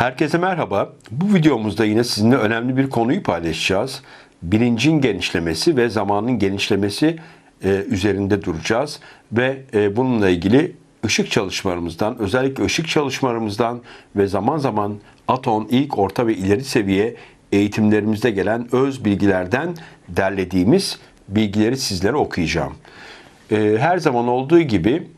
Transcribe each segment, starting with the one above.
Herkese merhaba. Bu videomuzda yine sizinle önemli bir konuyu paylaşacağız. Bilincin genişlemesi ve zamanın genişlemesi e, üzerinde duracağız. Ve e, bununla ilgili ışık çalışmalarımızdan, özellikle ışık çalışmalarımızdan ve zaman zaman atom, ilk, orta ve ileri seviye eğitimlerimizde gelen öz bilgilerden derlediğimiz bilgileri sizlere okuyacağım. E, her zaman olduğu gibi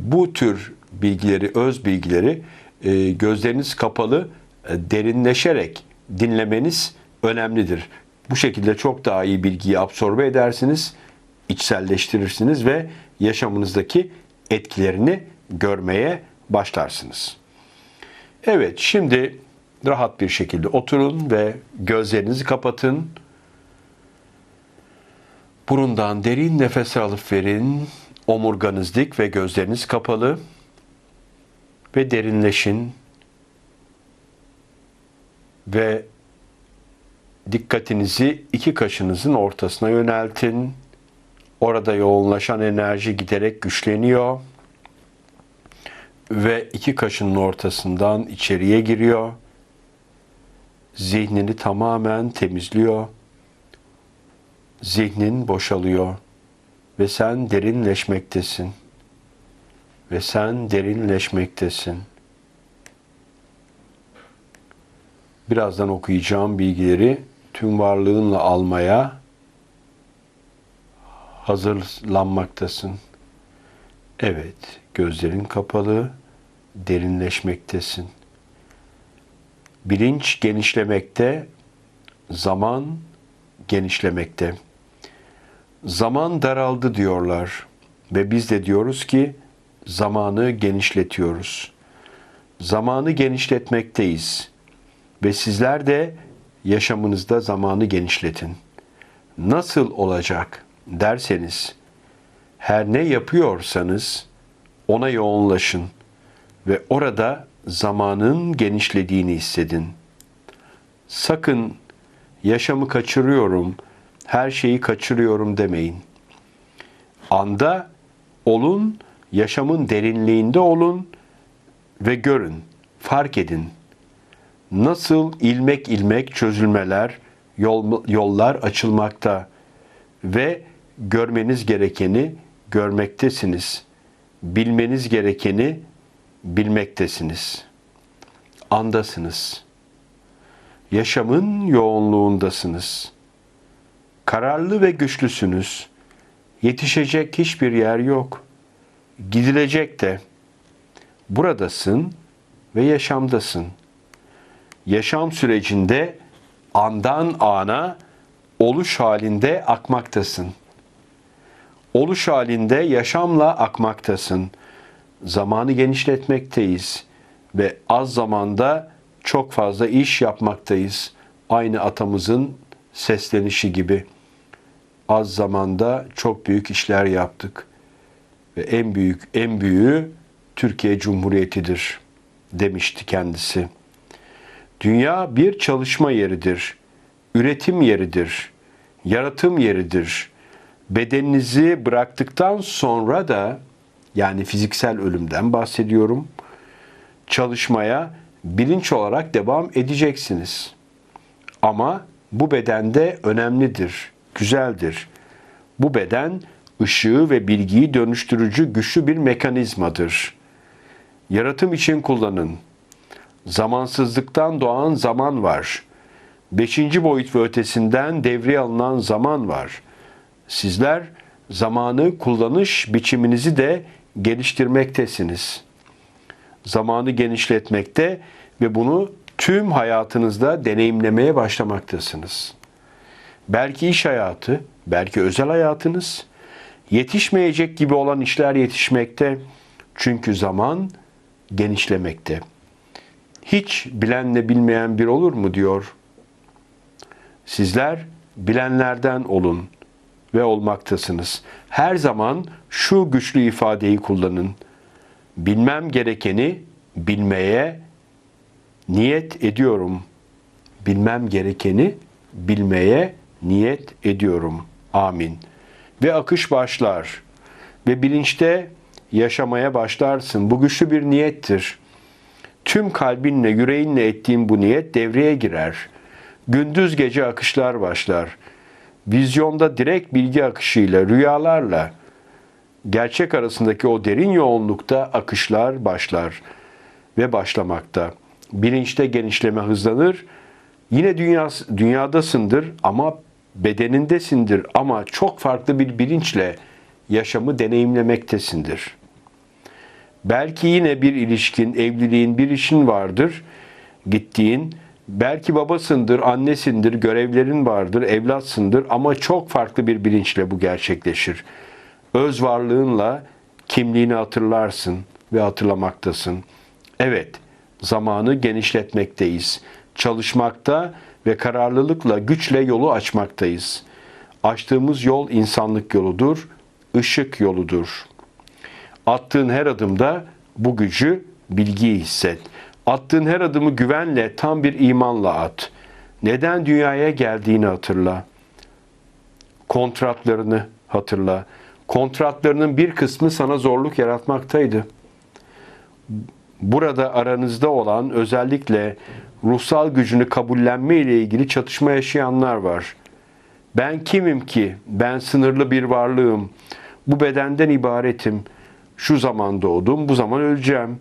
bu tür bilgileri, öz bilgileri e, gözleriniz kapalı, e, derinleşerek dinlemeniz önemlidir. Bu şekilde çok daha iyi bilgiyi absorbe edersiniz, içselleştirirsiniz ve yaşamınızdaki etkilerini görmeye başlarsınız. Evet, şimdi rahat bir şekilde oturun ve gözlerinizi kapatın. Burundan derin nefes alıp verin. Omurganız dik ve gözleriniz kapalı. Ve derinleşin. Ve dikkatinizi iki kaşınızın ortasına yöneltin. Orada yoğunlaşan enerji giderek güçleniyor. Ve iki kaşının ortasından içeriye giriyor. Zihnini tamamen temizliyor zihnin boşalıyor ve sen derinleşmektesin. Ve sen derinleşmektesin. Birazdan okuyacağım bilgileri tüm varlığınla almaya hazırlanmaktasın. Evet, gözlerin kapalı, derinleşmektesin. Bilinç genişlemekte, zaman genişlemekte. Zaman daraldı diyorlar ve biz de diyoruz ki zamanı genişletiyoruz. Zamanı genişletmekteyiz ve sizler de yaşamınızda zamanı genişletin. Nasıl olacak derseniz her ne yapıyorsanız ona yoğunlaşın ve orada zamanın genişlediğini hissedin. Sakın yaşamı kaçırıyorum, her şeyi kaçırıyorum demeyin. Anda olun, yaşamın derinliğinde olun ve görün, fark edin. Nasıl ilmek ilmek çözülmeler, yol, yollar açılmakta ve görmeniz gerekeni görmektesiniz. Bilmeniz gerekeni bilmektesiniz. Andasınız. Yaşamın yoğunluğundasınız. Kararlı ve güçlüsünüz. Yetişecek hiçbir yer yok. Gidilecek de. Buradasın ve yaşamdasın. Yaşam sürecinde andan ana oluş halinde akmaktasın. Oluş halinde yaşamla akmaktasın. Zamanı genişletmekteyiz ve az zamanda çok fazla iş yapmaktayız. Aynı atamızın seslenişi gibi. Az zamanda çok büyük işler yaptık en büyük en büyüğü Türkiye Cumhuriyeti'dir demişti kendisi. Dünya bir çalışma yeridir, üretim yeridir, yaratım yeridir. Bedeninizi bıraktıktan sonra da yani fiziksel ölümden bahsediyorum. Çalışmaya bilinç olarak devam edeceksiniz. Ama bu bedende önemlidir, güzeldir. Bu beden ışığı ve bilgiyi dönüştürücü güçlü bir mekanizmadır. Yaratım için kullanın. Zamansızlıktan doğan zaman var. Beşinci boyut ve ötesinden devreye alınan zaman var. Sizler zamanı kullanış biçiminizi de geliştirmektesiniz. Zamanı genişletmekte ve bunu tüm hayatınızda deneyimlemeye başlamaktasınız. Belki iş hayatı, belki özel hayatınız, yetişmeyecek gibi olan işler yetişmekte. Çünkü zaman genişlemekte. Hiç bilenle bilmeyen bir olur mu diyor. Sizler bilenlerden olun ve olmaktasınız. Her zaman şu güçlü ifadeyi kullanın. Bilmem gerekeni bilmeye niyet ediyorum. Bilmem gerekeni bilmeye niyet ediyorum. Amin. Ve akış başlar. Ve bilinçte yaşamaya başlarsın. Bu güçlü bir niyettir. Tüm kalbinle, yüreğinle ettiğin bu niyet devreye girer. Gündüz gece akışlar başlar. Vizyonda direkt bilgi akışıyla, rüyalarla, gerçek arasındaki o derin yoğunlukta akışlar başlar ve başlamakta. Bilinçte genişleme hızlanır. Yine dünya, dünyadasındır ama bedenindesindir ama çok farklı bir bilinçle yaşamı deneyimlemektesindir. Belki yine bir ilişkin, evliliğin bir işin vardır, gittiğin, belki babasındır, annesindir, görevlerin vardır, evlatsındır ama çok farklı bir bilinçle bu gerçekleşir. Öz varlığınla kimliğini hatırlarsın ve hatırlamaktasın. Evet, zamanı genişletmekteyiz. Çalışmakta ve kararlılıkla, güçle yolu açmaktayız. Açtığımız yol insanlık yoludur, ışık yoludur. Attığın her adımda bu gücü, bilgiyi hisset. Attığın her adımı güvenle, tam bir imanla at. Neden dünyaya geldiğini hatırla. Kontratlarını hatırla. Kontratlarının bir kısmı sana zorluk yaratmaktaydı. Burada aranızda olan özellikle ruhsal gücünü kabullenme ile ilgili çatışma yaşayanlar var. Ben kimim ki? Ben sınırlı bir varlığım. Bu bedenden ibaretim. Şu zaman doğdum, bu zaman öleceğim.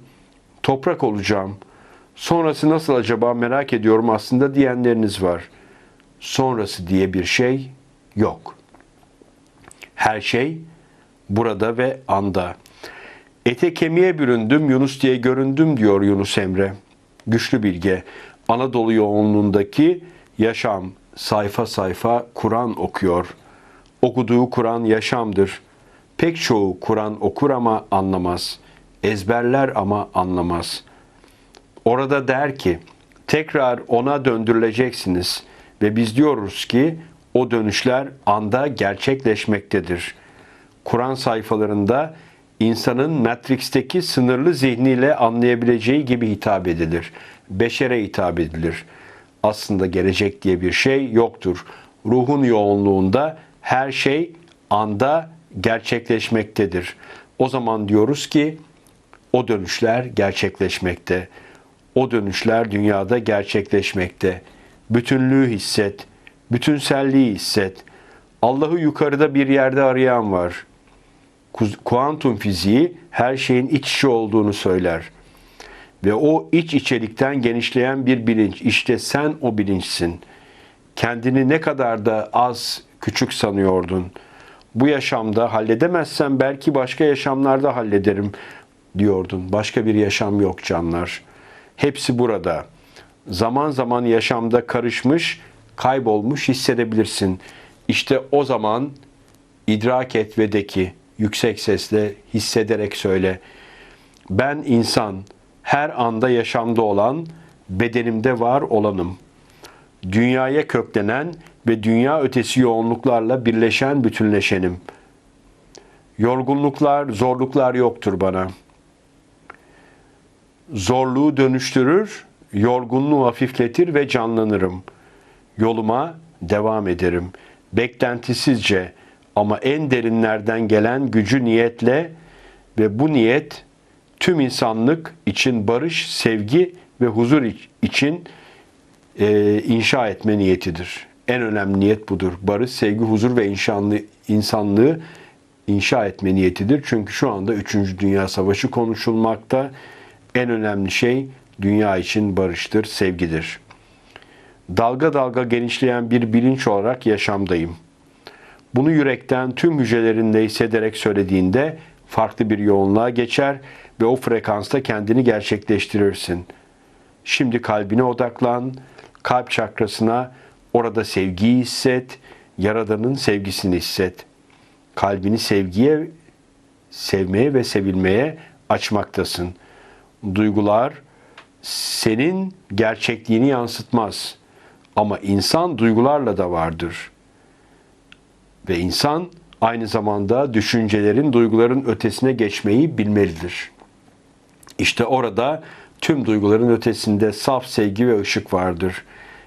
Toprak olacağım. Sonrası nasıl acaba merak ediyorum aslında diyenleriniz var. Sonrası diye bir şey yok. Her şey burada ve anda. Ete kemiğe büründüm, Yunus diye göründüm diyor Yunus Emre. Güçlü bilge. Anadolu yoğunluğundaki yaşam sayfa sayfa Kur'an okuyor. Okuduğu Kur'an yaşamdır. Pek çoğu Kur'an okur ama anlamaz. Ezberler ama anlamaz. Orada der ki, tekrar ona döndürüleceksiniz ve biz diyoruz ki o dönüşler anda gerçekleşmektedir. Kur'an sayfalarında insanın Matrix'teki sınırlı zihniyle anlayabileceği gibi hitap edilir. Beşere hitap edilir. Aslında gelecek diye bir şey yoktur. Ruhun yoğunluğunda her şey anda gerçekleşmektedir. O zaman diyoruz ki o dönüşler gerçekleşmekte. O dönüşler dünyada gerçekleşmekte. Bütünlüğü hisset, bütünselliği hisset. Allah'ı yukarıda bir yerde arayan var. Kuantum fiziği her şeyin iç içe olduğunu söyler. Ve o iç içelikten genişleyen bir bilinç. İşte sen o bilinçsin. Kendini ne kadar da az, küçük sanıyordun. Bu yaşamda halledemezsem belki başka yaşamlarda hallederim diyordun. Başka bir yaşam yok canlar. Hepsi burada. Zaman zaman yaşamda karışmış, kaybolmuş hissedebilirsin. İşte o zaman idrak et ve de ki yüksek sesle hissederek söyle. Ben insan, her anda yaşamda olan, bedenimde var olanım. Dünyaya köklenen ve dünya ötesi yoğunluklarla birleşen bütünleşenim. Yorgunluklar, zorluklar yoktur bana. Zorluğu dönüştürür, yorgunluğu hafifletir ve canlanırım. Yoluma devam ederim. Beklentisizce ama en derinlerden gelen gücü niyetle ve bu niyet tüm insanlık için barış, sevgi ve huzur için e, inşa etme niyetidir. En önemli niyet budur. Barış, sevgi, huzur ve inşanlı, insanlığı inşa etme niyetidir. Çünkü şu anda 3. Dünya Savaşı konuşulmakta. En önemli şey dünya için barıştır, sevgidir. Dalga dalga genişleyen bir bilinç olarak yaşamdayım. Bunu yürekten tüm hücrelerinde hissederek söylediğinde farklı bir yoğunluğa geçer ve o frekansta kendini gerçekleştirirsin. Şimdi kalbine odaklan, kalp çakrasına orada sevgiyi hisset, Yaradan'ın sevgisini hisset. Kalbini sevgiye, sevmeye ve sevilmeye açmaktasın. Duygular senin gerçekliğini yansıtmaz. Ama insan duygularla da vardır. Ve insan aynı zamanda düşüncelerin, duyguların ötesine geçmeyi bilmelidir. İşte orada tüm duyguların ötesinde saf sevgi ve ışık vardır.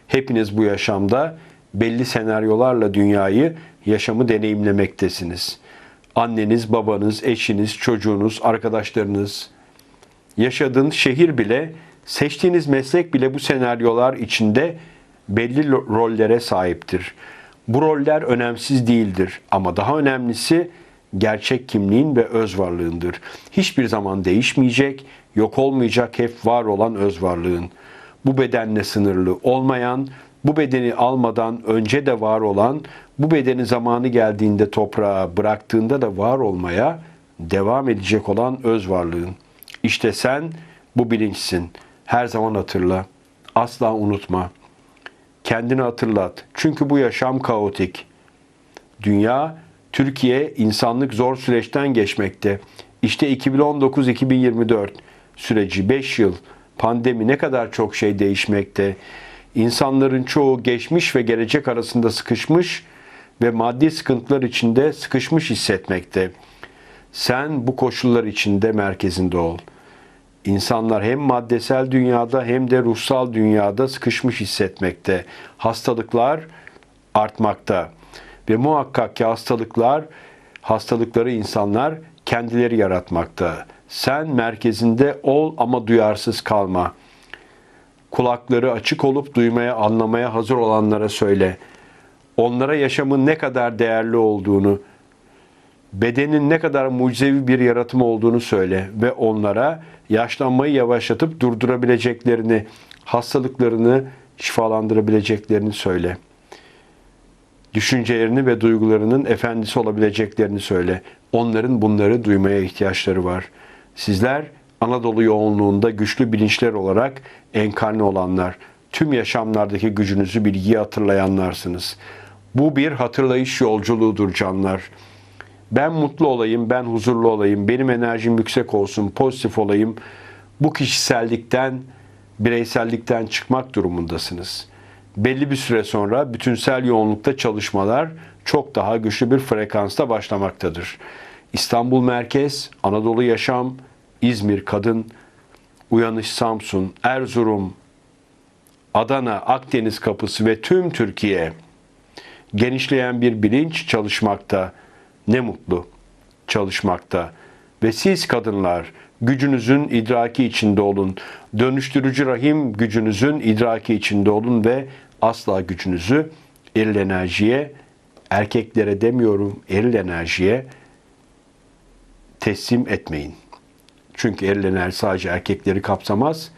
Hepiniz bu yaşamda belli senaryolarla dünyayı, yaşamı deneyimlemektesiniz. Anneniz, babanız, eşiniz, çocuğunuz, arkadaşlarınız, yaşadığın şehir bile Seçtiğiniz meslek bile bu senaryolar içinde belli rollere sahiptir. Bu roller önemsiz değildir ama daha önemlisi gerçek kimliğin ve öz varlığındır. Hiçbir zaman değişmeyecek, yok olmayacak hep var olan öz varlığın. Bu bedenle sınırlı olmayan, bu bedeni almadan önce de var olan, bu bedeni zamanı geldiğinde toprağa bıraktığında da var olmaya devam edecek olan öz varlığın. İşte sen bu bilinçsin. Her zaman hatırla. Asla unutma. Kendini hatırlat. Çünkü bu yaşam kaotik. Dünya, Türkiye insanlık zor süreçten geçmekte. İşte 2019-2024 süreci 5 yıl pandemi ne kadar çok şey değişmekte. İnsanların çoğu geçmiş ve gelecek arasında sıkışmış ve maddi sıkıntılar içinde sıkışmış hissetmekte. Sen bu koşullar içinde merkezinde ol. İnsanlar hem maddesel dünyada hem de ruhsal dünyada sıkışmış hissetmekte. Hastalıklar artmakta. Ve muhakkak ki hastalıklar, hastalıkları insanlar kendileri yaratmakta. Sen merkezinde ol ama duyarsız kalma. Kulakları açık olup duymaya, anlamaya hazır olanlara söyle. Onlara yaşamın ne kadar değerli olduğunu, bedenin ne kadar mucizevi bir yaratım olduğunu söyle ve onlara yaşlanmayı yavaşlatıp durdurabileceklerini, hastalıklarını şifalandırabileceklerini söyle. Düşüncelerini ve duygularının efendisi olabileceklerini söyle. Onların bunları duymaya ihtiyaçları var. Sizler Anadolu yoğunluğunda güçlü bilinçler olarak enkarne olanlar, tüm yaşamlardaki gücünüzü bilgiyi hatırlayanlarsınız. Bu bir hatırlayış yolculuğudur canlar. Ben mutlu olayım, ben huzurlu olayım, benim enerjim yüksek olsun, pozitif olayım. Bu kişisellikten, bireysellikten çıkmak durumundasınız. Belli bir süre sonra bütünsel yoğunlukta çalışmalar çok daha güçlü bir frekansta başlamaktadır. İstanbul Merkez, Anadolu Yaşam, İzmir Kadın, Uyanış Samsun, Erzurum, Adana, Akdeniz Kapısı ve tüm Türkiye genişleyen bir bilinç çalışmakta. Ne mutlu çalışmakta. Ve siz kadınlar gücünüzün idraki içinde olun. Dönüştürücü rahim gücünüzün idraki içinde olun ve asla gücünüzü eril enerjiye, erkeklere demiyorum eril enerjiye teslim etmeyin. Çünkü eril enerji sadece erkekleri kapsamaz.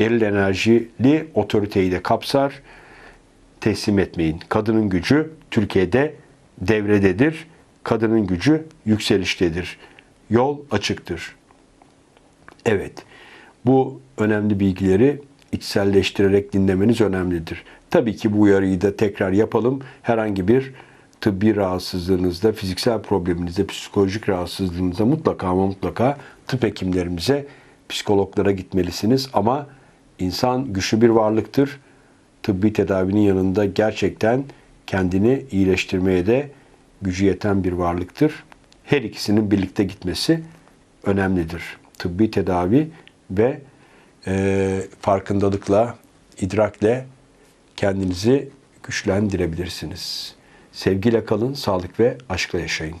Eril enerjili otoriteyi de kapsar. Teslim etmeyin. Kadının gücü Türkiye'de devrededir. Kadının gücü yükseliştedir. Yol açıktır. Evet, bu önemli bilgileri içselleştirerek dinlemeniz önemlidir. Tabii ki bu uyarıyı da tekrar yapalım. Herhangi bir tıbbi rahatsızlığınızda, fiziksel probleminizde, psikolojik rahatsızlığınızda mutlaka ama mutlaka tıp hekimlerimize, psikologlara gitmelisiniz. Ama insan güçlü bir varlıktır. Tıbbi tedavinin yanında gerçekten kendini iyileştirmeye de gücü yeten bir varlıktır. Her ikisinin birlikte gitmesi önemlidir. Tıbbi tedavi ve e, farkındalıkla, idrakle kendinizi güçlendirebilirsiniz. Sevgiyle kalın, sağlık ve aşkla yaşayın.